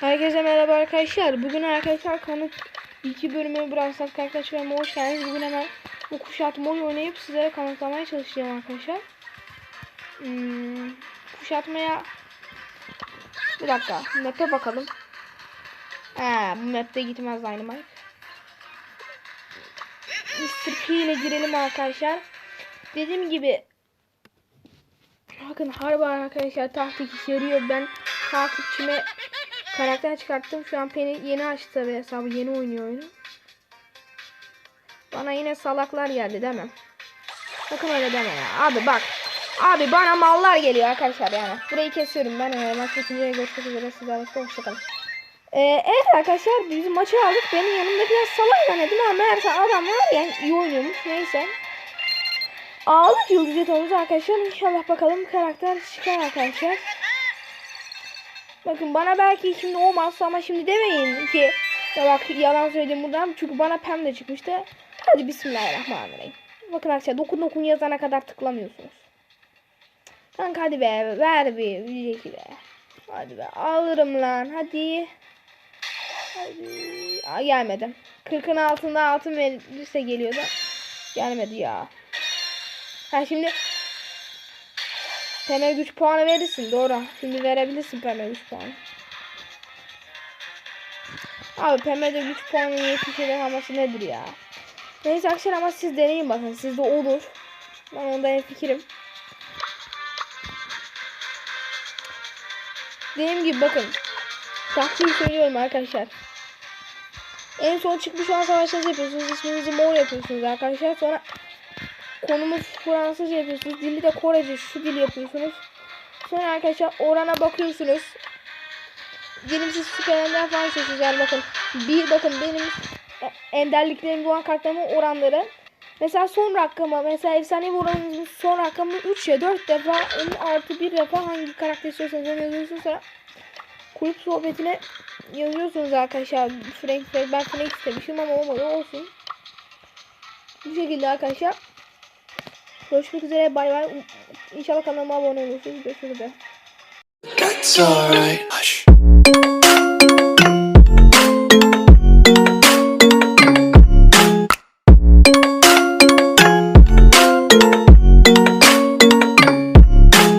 Herkese merhaba arkadaşlar. Bugün arkadaşlar kanıt iki bölümü Brawl Stars arkadaşlarıma hoş geldiniz. Bugün hemen bu kuşatma oyunu oynayıp sizlere kanıtlamaya çalışacağım arkadaşlar. Hmm, kuşatmaya bir dakika map'e bakalım. He, bu map'te gitmez Dynamite. Mr. P ile girelim arkadaşlar. Dediğim gibi Bakın harbi arkadaşlar taktik işe yarıyor. Ben takipçime karakter çıkarttım. Şu an Penny yeni açtı tabi hesabı. Yeni oynuyor oyunu. Bana yine salaklar geldi mi? Bakın öyle deme ya. Abi bak. Abi bana mallar geliyor arkadaşlar yani. Burayı kesiyorum ben. E, maç bitince görüşmek üzere. Sizlerle hoşçakalın. Ee, evet arkadaşlar biz maçı aldık. Benim yanımdakiler salak zannettim ama meğerse adam var ya iyi oynuyormuş. Neyse. Aldık yıldız jetonumuzu arkadaşlar. İnşallah bakalım karakter çıkar arkadaşlar. Bakın bana belki şimdi olmazsa ama şimdi demeyin ki ya bak yalan söyledim buradan çünkü bana pem de çıkmıştı. Hadi bismillahirrahmanirrahim. Bakın arkadaşlar dokun dokun yazana kadar tıklamıyorsunuz. Kanka hadi be ver bir bir be. Hadi be alırım lan hadi. Hadi. Aa, gelmedi. 40'ın altında altın verirse geliyordu. Gelmedi ya. Ha şimdi Peme güç puanı verirsin doğru. Şimdi verebilirsin Peme güç puanı. Abi Peme'de güç puanı 70'e alması nedir ya? Neyse arkadaşlar ama siz deneyin bakın. Sizde olur. Ben onda en fikrim. Dediğim gibi bakın. Taktiği söylüyorum arkadaşlar. En son çıkmış olan savaşlarınızı yapıyorsunuz. İsminizi mor yapıyorsunuz arkadaşlar. Sonra konumuz Fransızca yapıyorsunuz. Dili de Korece şu dil yapıyorsunuz. Sonra arkadaşlar orana bakıyorsunuz. Diyelim siz süperenden falan seçiyorsunuz. Yani bakın bir bakın benim enderliklerim doğan kartlarımın oranları. Mesela son rakama mesela efsane oranımızın son rakamı 3 ya 4 defa en artı 1 defa hangi karakter istiyorsanız onu yazıyorsunuz sonra kulüp sohbetine yazıyorsunuz arkadaşlar. Frank Frank ben Frank istemişim ama olmadı olsun. Bu şekilde arkadaşlar. Görüşmek üzere bay bay. İnşallah kanalıma abone olursunuz. Görüşmek üzere. That's